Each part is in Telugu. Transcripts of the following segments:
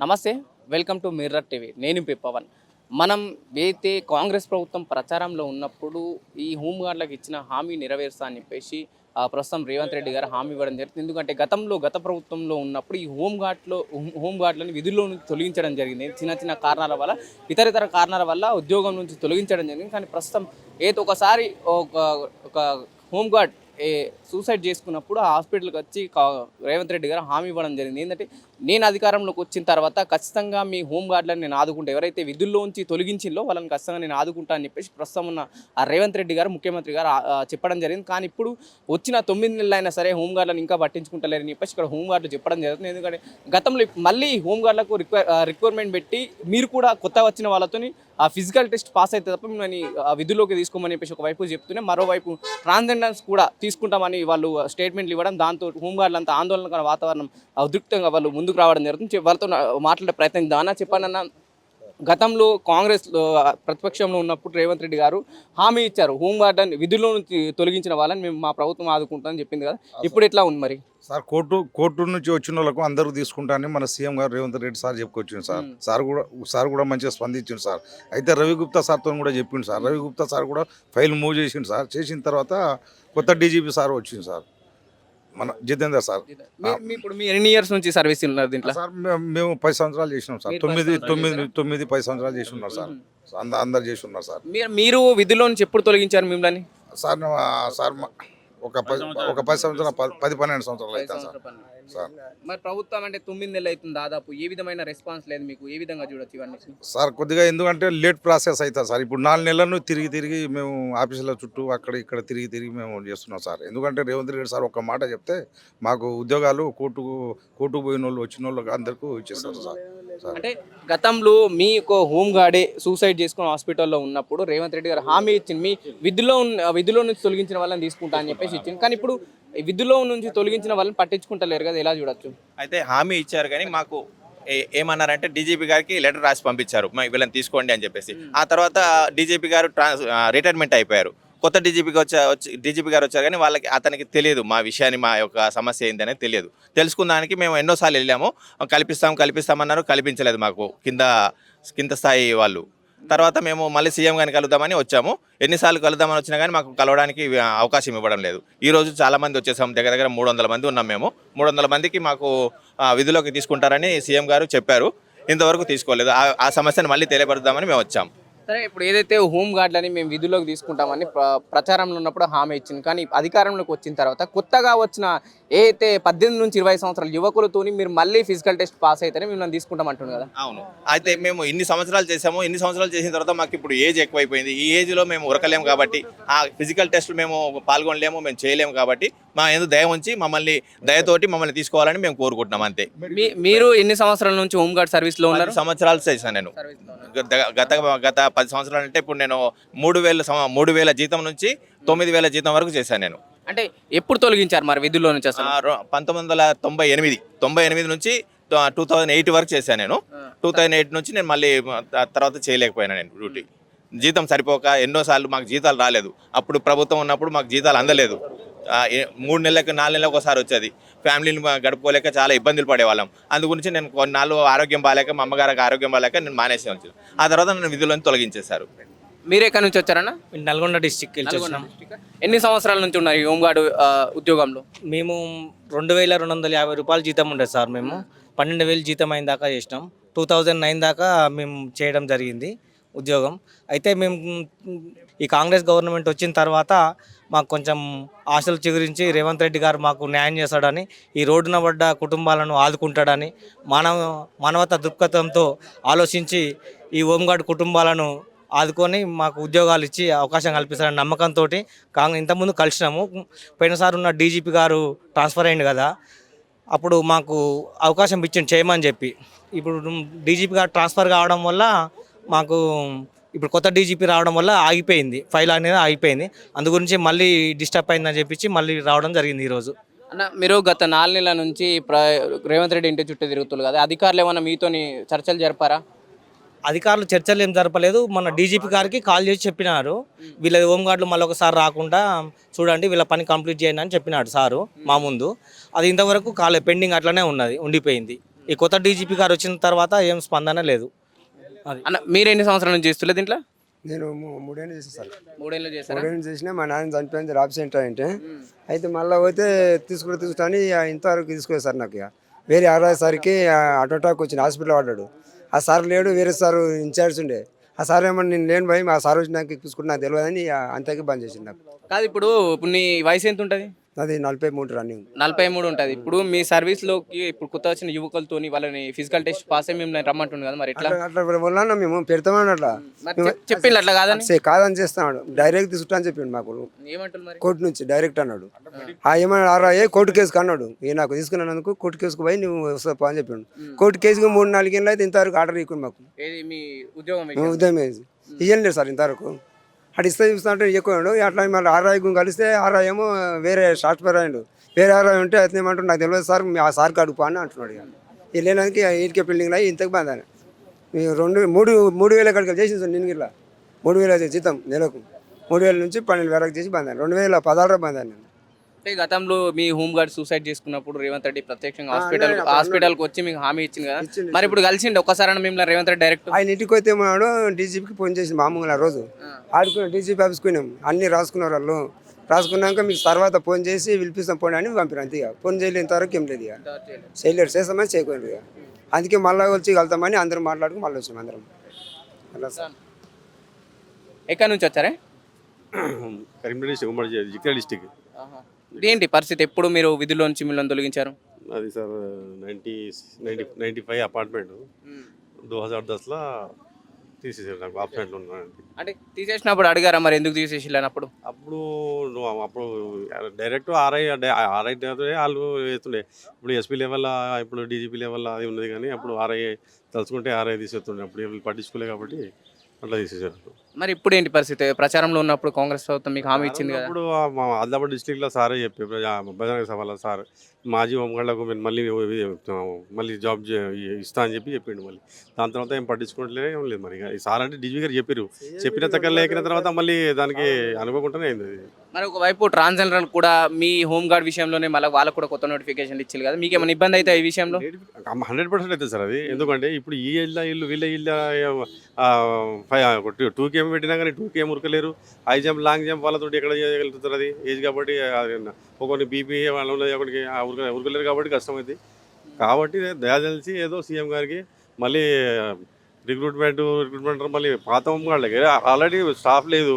నమస్తే వెల్కమ్ టు మిర్రర్ టీవీ. నేను పి పవన్. మనం అయితే కాంగ్రెస్ ప్రభుత్వం ప్రచారంలో ఉన్నప్పుడు ఈ హోంగార్డులకు ఇచ్చిన హామీ నెరవేరుస్తా అని చెప్పేసి ప్రస్తుతం రేవంత్ రెడ్డి గారు హామీ ఇవ్వడం జరిగింది ఎందుకంటే గతంలో గత ప్రభుత్వంలో ఉన్నప్పుడు ఈ హోంగార్డ్లో హోంగార్డులను విధుల్లో నుంచి తొలగించడం జరిగింది. చిన్న చిన్న కారణాల వల్ల ఇతర ఇతర కారణాల వల్ల ఉద్యోగం నుంచి తొలగించడం జరిగింది. కానీ ప్రస్తుతం ఏదో ఒకసారి ఒక ఒక హోంగార్డ్ ఏ సూసైడ్ చేసుకున్నప్పుడు ఆ హాస్పిటల్కి వచ్చి కా- రేవంత్ రెడ్డి గారు హామీ ఇవ్వడం జరిగింది. ఏంటంటే నేను అధికారంలోకి వచ్చిన తర్వాత ఖచ్చితంగా మీ హోంగార్డులను నేను ఆదుకుంటా. ఎవరైతే విధుల్లో ఉంచి తొలగించిందో వాళ్ళని ఖచ్చితంగా నేను ఆదుకుంటా అని చెప్పేసి ప్రస్తుతం ఉన్న రేవంత్ రెడ్డి గారు ముఖ్యమంత్రి గారు చెప్పడం జరిగింది. కానీ ఇప్పుడు వచ్చిన తొమ్మిది నెలలు అయినా సరే హోంగార్డులను ఇంకా పట్టించుకుంటలేరని చెప్పేసి ఇక్కడ హోంగార్డులు చెప్పడం జరుగుతుంది. ఎందుకంటే గతంలో మళ్ళీ హోంగార్డులకు రిక్వైర్ రిక్వైర్మెంట్ పెట్టి మీరు కూడా కొత్త వచ్చిన వాళ్ళతోని ఆ ఫిజికల్ టెస్ట్ పాస్ అయితే తప్ప మిమ్మల్ని విధుల్లోకి తీసుకోమని చెప్పేసి ఒకవైపు చెప్తూనే మరోవైపు ట్రాన్స్జెండర్స్ కూడా తీసుకుంటామని వాళ్ళు స్టేట్మెంట్లు ఇవ్వడం దాంతో హోంగార్డులు అంతా ఆందోళనకర వాతావరణం ఉద్రిక్తంగా వాళ్ళు ముందుకు రావడం జరుగుతుంది. వాళ్ళతో మాట్లాడే ప్రయత్నం దానా చెప్పండి అన్న గతంలో కాంగ్రెస్ ప్రతిపక్షంలో ఉన్నప్పుడు రేవంత్ రెడ్డి గారు హామీ ఇచ్చారు. హోంగార్డ్ విధుల్లో నుంచి తొలగించిన వాళ్ళని మేము మా ప్రభుత్వం ఆదుకుంటామని చెప్పింది కదా. ఇప్పుడు ఎట్లా ఉంది మరి? సార్ కోర్టు కోర్టు నుంచి వచ్చిన వాళ్ళకు అందరూ తీసుకుంటానని మన సీఎం గారు రేవంత్ రెడ్డి సార్ చెప్పుకొచ్చింది సార్. సార్ కూడా సార్ కూడా మంచిగా స్పందించింది సార్. అయితే రవి గుప్తా సార్తో కూడా చెప్పిండు సార్. రవి గుప్తా సార్ కూడా ఫైల్ మూవ్ చేసిండు సార్. చేసిన తర్వాత కొత్త డీజీపీ సార్ వచ్చింది సార్. మన జితేందర్ సార్. మీ- మీ- ఇప్పుడు మీ ఎన్ని ఇయర్స్ నుంచి సర్వీస్ ఉన్నారు దీంట్లో? సార్ మేము మేము పది సంవత్సరాలు చేసినాం సార్. తొమ్మిది తొమ్మిది? తొమ్మిది పది సంవత్సరాలు చేసి ఉన్నారు సార్ అంద- అందరు చేసి ఉన్నారు సార్. మీరు మీరు విధుల్లో నుంచి ఎప్పుడు తొలగించారు మిమ్మల్ని? సార్ నా- సార్ మా- ఒక పది ఒక పది సంవత్సరాలు పది- పది పన్నెండు సంవత్సరాలు అవుతాను సార్. సార్. మరి ప్రభుత్వం అంటే తొమ్మిది నెలలు అవుతుంది దాదాపు. ఏ విధమైన రెస్పాన్స్ లేదు మీకు? ఏ విధంగా చూడొచ్చు ఇవన్నీ? సార్ కొద్దిగా ఎందుకంటే లేట్ ప్రాసెస్ అవుతుంది సార్. ఇప్పుడు నాలుగు నెలలను తిరిగి తిరిగి మేము ఆఫీసుల చుట్టూ అక్కడ ఇక్కడ తిరిగి తిరిగి మేము చేస్తున్నాం సార్. ఎందుకంటే రేవంత్ రెడ్డి సార్ ఒక మాట చెప్తే మాకు ఉద్యోగాలు కోర్టుకు కోర్టుకు పోయిన వాళ్ళు వచ్చిన వాళ్ళకి అందరికీ ఇచ్చేస్తారు సార్. అంటే గతంలో మీ యొక్క హోమ్ గార్డే సూసైడ్ చేసుకుని హాస్పిటల్లో ఉన్నప్పుడు రేవంత్ రెడ్డి గారు హామీ ఇచ్చింది. మీ విధుల్లో ఉన్న విధుల్లో నుంచి తొలగించిన వాళ్ళని తీసుకుంటా అని చెప్పేసి ఇచ్చింది. కానీ ఇప్పుడు విధుల్లో నుంచి తొలగించిన వాళ్ళని పట్టించుకుంటలేరు కదా ఎలా చూడొచ్చు? అయితే హామీ ఇచ్చారు కానీ మాకు ఏమన్నారంటే డీజీపీ గారికి లెటర్ రాసి పంపించారు. మా వీళ్ళని తీసుకోండి అని చెప్పేసి. ఆ తర్వాత డీజీపీ గారు ట్రాన్స్ రిటైర్మెంట్ అయిపోయారు. కొత్త డీజీపీకి వచ్చా వచ్చి డీజీపీ గారు వచ్చారు కానీ వాళ్ళకి అతనికి తెలియదు మా విషయాన్ని మా యొక్క సమస్య ఏంటి అనేది తెలియదు తెలుసుకుందానికి మేము ఎన్నోసార్లు వెళ్ళాము. కల్పిస్తాం కల్పిస్తామన్నారు కల్పించలేదు మాకు. కింద కింద స్థాయి వాళ్ళు. తర్వాత మేము మళ్ళీ సీఎం గారిని కలుద్దామని వచ్చాము. ఎన్నిసార్లు కలుద్దామని వచ్చినా కానీ మాకు కలవడానికి అవకాశం ఇవ్వడం లేదు. ఈ రోజు చాలా మంది దగ్గర దగ్గర మూడు వందల మంది ఉన్నాం మేము. మూడు వందల మందికి మాకు విధుల్లోకి విధులోకి తీసుకుంటారని సీఎం గారు చెప్పారు. ఇంతవరకు తీసుకోలేదు. ఆ- సమస్యను మళ్ళీ తెలియపరుద్దామని మేము వచ్చాం. సరే ఇప్పుడు ఏదైతే హోమ్ గార్డులని మేము విధుల్లోకి తీసుకుంటామని ప్ర- ప్రచారంలో ఉన్నప్పుడు హామీ ఇచ్చింది. కానీ అధికారంలోకి వచ్చిన తర్వాత కొత్తగా వచ్చిన ఏదైతే పద్దెనిమిది నుంచి ఇరవై సంవత్సరాల యువకులతోని మీరు మళ్ళీ ఫిజికల్ టెస్ట్ పాస్ అయితేనే మిమ్మల్ని తీసుకుంటాం అంటుంది కదా. అవును. అయితే మేము ఇన్ని సంవత్సరాలు చేసాము ఇన్ని సంవత్సరాలు చేసిన తర్వాత మాకు ఇప్పుడు ఏజ్ ఎక్కువైపోయింది. ఈ ఏజ్లో మేము ఉరకలేము కాబట్టి ఆ ఫిజికల్ టెస్ట్ మేము పాల్గొనలేము మేము చేయలేము కాబట్టి మా ఎందుకు దయ ఉంచి మమ్మల్ని దయతోటి మమ్మల్ని తీసుకోవాలని మేము కోరుకుంటున్నాం అంతే. మీరు ఎన్ని సంవత్సరాల నుంచి హోమ్ గార్డ్ సర్వీస్లో ఉన్నారు సంవత్సరాలు చేశాను నేను. గత- గత పది సంవత్సరాలు అంటే ఇప్పుడు నేను మూడు వేల మూడు వేల జీతం నుంచి తొమ్మిది వేల జీతం వరకు చేశాను నేను. అంటే ఎప్పుడు తొలగించారు మరి విధుల్లో నుంచి అసలు పంతొమ్మిది వందల తొంభై ఎనిమిది తొంభై ఎనిమిది నుంచి టూ థౌజండ్ ఎయిట్ వరకు చేశాను నేను. టూ థౌజండ్ ఎయిట్ నుంచి నేను మళ్ళీ తర్వాత చేయలేకపోయాను నేను డ్యూటీ. జీతం సరిపోక ఎన్నోసార్లు మాకు జీతాలు రాలేదు. అప్పుడు ప్రభుత్వం ఉన్నప్పుడు మాకు జీతాలు అందలేదు. మూడు నెలలకు నాలుగు నెలలకు ఒకసారి వచ్చేది. ఫ్యామిలీని గడుపుకోలేక చాలా ఇబ్బందులు పడేవాళ్ళం. అందు గురించి నేను కొన్నాళ్ళు ఆరోగ్యం బాగాలేక మా అమ్మగారికి ఆరోగ్యం బాగాలేక నేను మానేసి వచ్చాను ఆ తర్వాత నన్ను విధులను తొలగించేశారు. మీరు ఎక్కడి నుంచి వచ్చారన్నా? నల్గొండ డిస్టిక్ వెళ్ళి నల్గొండ? ఎన్ని సంవత్సరాల నుంచి ఉన్నారు ఈ హోమ్ గార్డ్ ఆ, ఉద్యోగంలో? మేము రెండు వేల రెండు వందల యాభై రూపాయలు జీతం ఉండేది సార్ మేము. పన్నెండు వేలు జీతం అయిన దాకా చేసినాం. టూ థౌజండ్ నైన్ దాకా మేము చేయడం జరిగింది ఉద్యోగం. అయితే మేము ఈ కాంగ్రెస్ గవర్నమెంట్ వచ్చిన తర్వాత మాకు కొంచెం ఆశలు చిగురించి రేవంత్ రెడ్డి గారు మాకు న్యాయం చేస్తాడని ఈ రోడ్డున పడ్డ కుటుంబాలను ఆదుకుంటాడని మానవ మానవత దృక్పథంతో ఆలోచించి ఈ హోంగార్డ్ కుటుంబాలను ఆదుకొని మాకు ఉద్యోగాలు ఇచ్చి అవకాశం కల్పిస్తారని నమ్మకంతో కాంగ్రెస్ ఇంతకుముందు కలిసినాము. పోయినసారి ఉన్న డీజీపీ గారు ట్రాన్స్ఫర్ అయింది కదా అప్పుడు మాకు అవకాశం ఇచ్చింది చేయమని చెప్పి. ఇప్పుడు డీజీపీ గారు ట్రాన్స్ఫర్ కావడం వల్ల మాకు ఇప్పుడు కొత్త డీజీపీ రావడం వల్ల ఆగిపోయింది ఫైల్ అనేది ఆగిపోయింది. అందు గురించి మళ్ళీ డిస్టర్బ్ అయిందని చెప్పించి మళ్ళీ రావడం జరిగింది ఈరోజు అన్న మీరు గత నాలుగు నెలల నుంచి ప్ర రేవంత్ రెడ్డి ఇంటి చుట్టూ తిరుగుతున్నారు కదా అధికారులు ఏమైనా మీతోని చర్చలు జరిపారా? అధికారులు చర్చలు ఏం జరపలేదు. మన డీజీపీ గారికి కాల్ చేసి చెప్పినారు. వీళ్ళ హోంగార్డులు మళ్ళీ ఒకసారి రాకుండా చూడండి వీళ్ళ పని కంప్లీట్ చేయండి అని చెప్పినాడు సారు మా ముందు. అది ఇంతవరకు కాలే పెండింగ్ అట్లనే ఉన్నది ఉండిపోయింది. ఈ కొత్త డీజీపీ గారు వచ్చిన తర్వాత ఏం స్పందన లేదు. అన్న మీరు ఎన్ని సంవత్సరాల నుంచి చేస్తులే దీంట్లో? నేను మూడేళ్ళు చేసాను సార్. మూడేళ్ళు మూడేళ్ళు చేసినా మా నాన్న చనిపోయింది జాబ్ సెంటర్ అంటే. అయితే మళ్ళీ పోతే తీసుకుని తీసుకుంటాను ఇంతవరకు తీసుకోలేదు సార్ నాకు వేరే ఆరోసారికి అటో అటాక్ వచ్చిన హాస్పిటల్ పడ్డాడు. ఆ సార్ లేడు వేరే సార్ ఇన్ఛార్జ్ ఉండే. ఆ సార్ ఏమన్నా నేను లేని భయం ఆ సార్ వచ్చి నాకు తీసుకుంటే నాకు తెలియదని ఇక అంతకి బంద్ చేసిండు నాకు. కాదు ఇప్పుడు ఇప్పుడు నీ వయసు ఎంత ఉంటుంది అది నలభై మూడు రన్నింగ్ నలభై మూడు ఉంటుంది. ఇప్పుడు మీ సర్వీస్లోకి ఇప్పుడు కొత్త వచ్చిన యువకులతోని వాళ్ళని ఫిజికల్ టెస్ట్ పాస్ అయ్యి మిమ్మల్ని రమ్మంటుంది కదా మరి ఎట్లా? అట్లా వల్ల మేము పెడతామని అట్లా. మరి చెప్- చెప్పిండ్రు అట్లా కాదని? సే- కాదని చేస్తున్నాడు. డైరెక్ట్ తీసుకుంటా అని చెప్పిండు మాకు. ఏమంటుంది మరి? కోర్టు నుంచి డైరెక్ట్ అన్నాడు. ఆ ఏమన్నా ఆరా ఏ కోర్టు కేసుకు? అన్నాడు. ఏ నాకు తీసుకున్నందుకు కోర్టు కేసుకు పోయి నువ్వు వస్తావు అని చెప్పిండు. కోర్టు కేసుకు మూడు నాలుగు ఏళ్ళు అయితే ఇంతవరకు ఆర్డర్ ఇవ్వకుండా మాకు. ఉద్యోగం మేము విషయం? ఉదయం ఇయ్యం లేదు సార్ ఇంతవరకు. అటు ఇస్తే చూస్తుంటే ఎక్కువ అట్లా మళ్ళీ ఆరాయకు కలిస్తే ఆర్ఐ ఏమో వేరే సాఫ్ట్వేర్ అయ్యాడు వేరే ఆరాయం ఉంటే అతను ఏమంటాడు నాకు తెలియదు సార్ మీ ఆ సార్కి అడుగు అని అంటున్నాడు ఇక. వెళ్ళడానికి బిల్డింగ్ బిల్డింగ్లో ఇంతకు బంద్ రెండు మూడు మూడు వేల కడుకలు చేసింది సార్ నేను గిట్లా. మూడు వేల జీతం నెలకు. మూడు వేల నుంచి పన్నెండు వేలకు చేసి బందాను రెండు వేల పదహారులో బంద్ నేను అంటే గతంలో మీ హోమ్ గార్డ్ సూసైడ్ చేసుకున్నప్పుడు రేవంత్ రెడ్డి ప్రత్యక్షంగా హాస్పిటల్ హాస్పిటల్కి వచ్చి మీకు హామీ ఇచ్చింది కదా? మరి ఇప్పుడు కలిసిండి ఒక్కసారి మిమ్మల్ని రేవంత్ రెడ్డి డైరెక్ట్. ఆయన ఇంటికి పోతే ఏమన్నాడు డీజీపీకి ఫోన్ చేసి మామూలుగా ఆ రోజు. ఆడుకున్నాం డీజీపీ ఆఫీస్కి పోయినాం. అన్నీ రాసుకున్నారు వాళ్ళు. రాసుకున్నాక మీకు తర్వాత ఫోన్ చేసి పిలిపిస్తాం పోండి అని పంపినాం అంతే ఇక. ఫోన్ చేయలేదు ఇంతవరకు ఏం లేదు ఇక. చేయలేరు చేస్తామని చేయకూడదు ఇక. అందుకే మళ్ళీ వచ్చి వెళ్తామని అందరం మాట్లాడుకుని మళ్ళీ వచ్చాం అందరం. అలా సార్ ఎక్కడి నుంచి వచ్చారే? కరీంనగర్ డిస్టిక్ ఉమ్మడి డిస్టిక్ ఏంటి పరిస్థితి? ఎప్పుడు మీరు విధుల్లో నుంచి మిమ్మల్ని తొలగించారు? అది sir ninety ninety ninety five apartment. దో హజార్ దస్లో తీసేసారు నాకు ఆబ్సెంట్లో ఉన్నాను అంటే తీసేసినప్పుడు అడిగారా మరి ఎందుకు తీసేసి అన్నప్పుడు అప్పుడు నువ్వు అప్పుడు డైరెక్ట్ ఆర్ఐ ఆర్ఐ వాళ్ళు వేస్తుండే. ఇప్పుడు ఎస్పీ లెవెల్ ఇప్పుడు డీజీపీ లెవెల్ అది ఉన్నది కానీ అప్పుడు ఆర్ఐ తలుచుకుంటే ఆర్ఐ తీసేస్తుండే. అప్పుడు ఎవరు పట్టించుకోలే కాబట్టి అట్లా తీసేసారు. మరి ఇప్పుడు ఏంటి పరిస్థితి? ప్రచారంలో ఉన్నప్పుడు కాంగ్రెస్ ప్రభుత్వం మీకు హామీ ఇచ్చింది కదా? అప్పుడు ఆ మా ఆదిలాబాద్ డిస్టిక్లో సారే చెప్పి బజరంగ సభలో సార్ మాజీ హోంగార్డులకు మీరు మళ్ళీ మళ్ళీ జాబ్ ఇస్తా అని చెప్పి చెప్పిండు మళ్ళీ. దాని తర్వాత ఏం పట్టించుకోవట్లేదు ఏం లేదు మరి. సార్ అంటే డీజీ గారు చెప్పారు చెప్పిన తగ్గ లేకిన తర్వాత మళ్ళీ దానికి అనుకోకుండానే అయింది మరి ఒకవైపు ట్రాన్స్జెండర్ కూడా మీ హోమ్ గార్డ్ విషయంలోనే మళ్ళీ వాళ్ళకు కూడా కొత్త నోటిఫికేషన్ ఇచ్చారు కదా. మీకు ఏమైనా ఇబ్బంది అయితే ఈ విషయంలో? హండ్రెడ్ పర్సెంట్ అవుతుంది సార్ అది. ఎందుకంటే ఇప్పుడు ఈ ఇళ్ళ ఇల్లు వీళ్ళ ఇళ్ళ టూ కేమ్ పెట్టినా కానీ టూ కేమ్ ఉరకలేరు. హై జంప్ లాంగ్ జంప్ వాళ్ళతో ఎక్కడ చేయగలుగుతారు అది? ఏజ్ కాబట్టి ఒకరికి బీపీ వాళ్ళు ఒకరికి ఉరకలేరు కాబట్టి కష్టమైంది. కాబట్టి దయా తెలిసి ఏదో సీఎం గారికి మళ్ళీ రిక్రూట్మెంట్ రిక్రూట్మెంట్ మళ్ళీ పాత వాళ్ళకి ఆల్రెడీ స్టాఫ్ లేదు.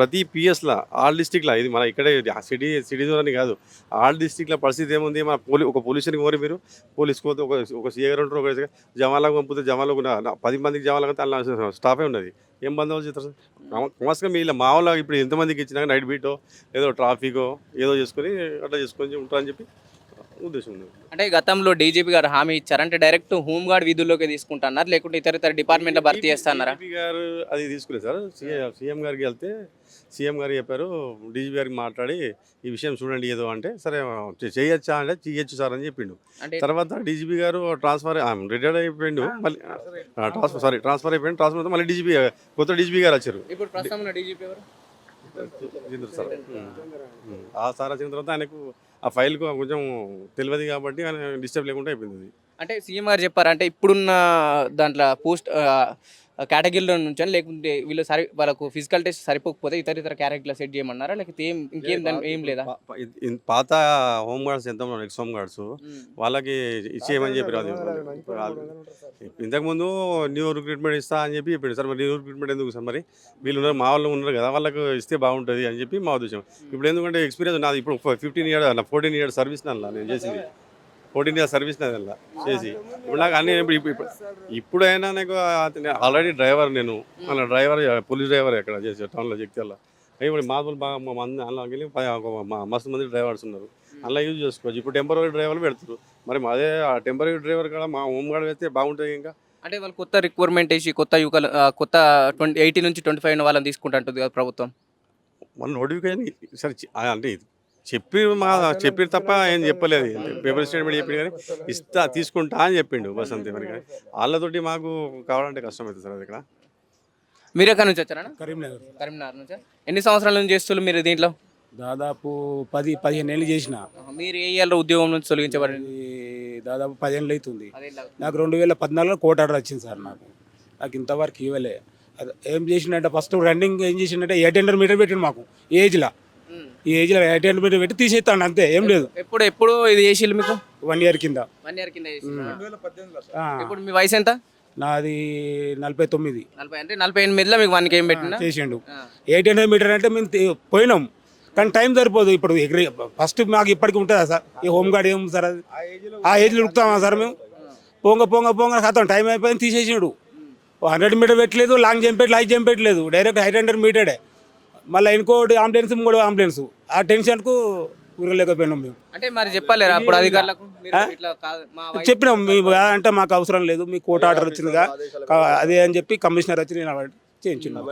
ప్రతి పిఎస్లో ఆల్ డిస్టిక్లో ఇది మన ఇక్కడే సిటీ సిటీ అని కాదు. ఆల్ డిస్టిక్లో పరిస్థితి ఏముంది? మన పోలీ ఒక పోలీసుని కోరి మీరు. పోలీస్ కోతే ఒక ఒక సీఏ గారు ఉంటారు ఒక జవాన్లకు పంపితే జవాన్లకు పది మందికి జవాన్లకు అలా స్టాఫే ఉన్నది. ఏం బంధువులు చేస్తారు సార్ కమస్గా వీళ్ళ మా వాళ్ళు ఇప్పుడు ఎంతమందికి ఇచ్చినాక నైట్ బీటో ఏదో ట్రాఫికో ఏదో చేసుకొని అట్లా చేసుకొని ఉంటారని చెప్పి ఉద్దేశం ఉంది అంటే గతంలో డీజీపీ గారు హామీ ఇచ్చారు? అంటే డైరెక్ట్ హోమ్ గార్డ్ విధుల్లోకి తీసుకుంటున్నారు? లేకుంటే ఇతర ఇతర డిపార్ట్మెంట్లో భర్తీ చేస్తున్నారా? గారు అది తీసుకులేదు సార్. సీఎం గారికి వెళ్తే సీఎం గారు చెప్పారు డీజీపీ గారికి మాట్లాడి ఈ విషయం చూడండి ఏదో అంటే సరే చేయొచ్చా అంటే చేయొచ్చు సార్ అని చెప్పిండు. తర్వాత డీజీపీ గారు ట్రాన్స్ఫర్ రిటైర్డ్ అయిపోయిండు మళ్ళీ ట్రాన్స్ఫర్ సారీ ట్రాన్స్ఫర్ అయిపోయింది ట్రాన్స్ఫర్ మళ్ళీ డీజీపీ కొత్త డీజీపీ గారు వచ్చారు. ఇప్పుడు సార్. ఆ సార్ వచ్చిన తర్వాత ఆయనకు ఆ ఫైల్కు కొంచెం తెలియదు కాబట్టి ఆయన డిస్టర్బ్ లేకుండా అయిపోయింది. అంటే సీఎం గారు చెప్పారు అంటే ఇప్పుడున్న దాంట్లో పోస్ట్ కేటగిరీలో నుంచి లేకుంటే వీళ్ళు సరి వాళ్ళకు ఫిజికల్ టెస్ట్ సరిపోకపోతే ఇతర ఇతర క్యారెక్టర్ సెట్ చేయమన్నారా? లేకపోతే ఏం ఇంకేం దాని ఏం లేదా? పాత హోమ్ గార్డ్స్ ఎంత ఎక్స్ హోమ్ గార్డ్స్. వాళ్ళకి ఇచ్చేయమని చెప్పారు అది వాళ్ళు- ఇంతకుముందు న్యూ రిక్రూట్మెంట్ ఇస్తా అని చెప్పి చెప్పిండు. సార్ మరి న్యూ రిక్రూట్మెంట్ ఎందుకు సార్ మరి? వీళ్ళు ఉన్నారు మా వాళ్ళు ఉన్నారు కదా వాళ్ళకు ఇస్తే బాగుంటుంది అని చెప్పి మా ఉద్దేశం. ఇప్పుడు ఎందుకంటే ఎక్స్పీరియన్స్ నాది ఇప్పుడు fifteen year fourteen years service నేను చేసింది. ఫోర్టీన్ ఇయర్స్ సర్వీస్ నాది చేసి. ఇప్పుడు నాకు అన్ని ఇప్పుడు ఇప్పుడు- ఇప్పుడు- ఇప్పుడైనా నాకు ఆల్రెడీ డ్రైవర్ నేను. మన డ్రైవర్ పోలీస్ డ్రైవర్ ఎక్కడ చేసే టౌన్లో జగిత్యాల ఇప్పుడు మాధులు బాగా మా మంది అందులోకి వెళ్ళి మస్తు మంది డ్రైవర్స్ ఉన్నారు. అలా యూజ్ చేసుకోవచ్చు. ఇప్పుడు టెంపరీ డ్రైవర్లు పెడతారు మరి అదే టెంపరీ డ్రైవర్ కూడా మా హోమ్ గార్డ్ వేస్తే బాగుంటుంది ఇంకా? అంటే వాళ్ళు కొత్త రిక్వైర్మెంట్ వేసి కొత్త యువకులు ఆ, కొత్త ట్వంటీ ఎయిటీ నుంచి ట్వంటీ ఫైవ్ వాళ్ళని తీసుకుంటుంటుంది కదా ప్రభుత్వం. మన నోటిఫికేషన్ సరే ఆ అంటే ఇది చెప్పి మా చెప్పి తప్ప ఏం చెప్పలేదు. పేపర్ స్టేట్మెంట్ చెప్పిండు కానీ ఇస్తా తీసుకుంటా అని చెప్పిండు బస్ అంతే మరి కానీ వాళ్ళతోటి మాకు కావాలంటే కష్టం అవుతుంది సార్ అది ఇక్కడ. మీరు ఎక్కడి నుంచి వచ్చారా కరీంనగర్. కరీంనగర్ నుంచి? ఎన్ని సంవత్సరాల నుంచి చేస్తున్నారు మీరు దీంట్లో? దాదాపు పది పదిహేను ఏళ్ళు చేసిన. మీరు ఏ ఇయర్లో ఉద్యోగం నుంచి తొలగించబడింది దాదాపు పదేళ్ళు అవుతుంది. నాకు రెండు వేల పద్నాలుగులో కోట్ ఆర్డర్ వచ్చింది సార్ నాకు. నాకు ఇంతవరకు ఇవ్వలే. అది ఏం చేసిండంటే ఫస్ట్ రన్నింగ్ ఏం చేసిండంటే ఎయిట్ హండ్రెడ్ మీటర్ పెట్టిండు మాకు ఏజ్లో. ఈ ఏజ్లో ఎయిట్ హండ్రెడ్ మీటర్ పెట్టి తీసేస్తాను అంతే ఏం లేదు. ఎప్పుడు ఎప్పుడు ఇది చేసిల్లు మీకు? వన్ ఇయర్ కింద. వన్ ఇయర్ కింద ఇప్పుడు మీ వయసు ఎంత? నాది నలభై తొమ్మిది. నలభై అంటే నలభై ఎనిమిదిలో మీకు వన్ ఏం పెట్టినా చేసిండు. ఎయిట్ హండ్రెడ్ మీటర్ అంటే మేము పోయినాం. కానీ టైం సరిపోదు ఇప్పుడు ఎగిరి ఫస్ట్ మాకు ఇప్పటికి ఉంటుందా సార్? ఈ హోమ్ గార్డ్ ఏం సార్ అది? ఆ ఏజ్లో ఉరుకుతామా సార్ మేము? పొంగ పొంగ పొంగ ఖాతం టైం అయిపోయింది తీసేసిండు. హండ్రెడ్ మీటర్ పెట్టలేదు లాంగ్ జంప్ పెట్టి హైట్ జంప్ పెట్టలేదు. డైరెక్ట్ ఎయిట్ హండ్రెడ్ మీటరే మళ్ళీ ఇంకోటి అంబులెన్స్ ఇంకోటి అంబులెన్స్. ఆ టెన్షన్కు ఉరగలేకపోయినాం మేము. అంటే మరి చెప్పలేరా అప్పుడు అధికారులకు? చెప్పినాం. మీ అంటే మాకు అవసరం లేదు. మీ కోర్టు ఆర్డర్ వచ్చిందిగా. అదే అని చెప్పి కమిషనర్ వచ్చి నేను చేయించున్నాం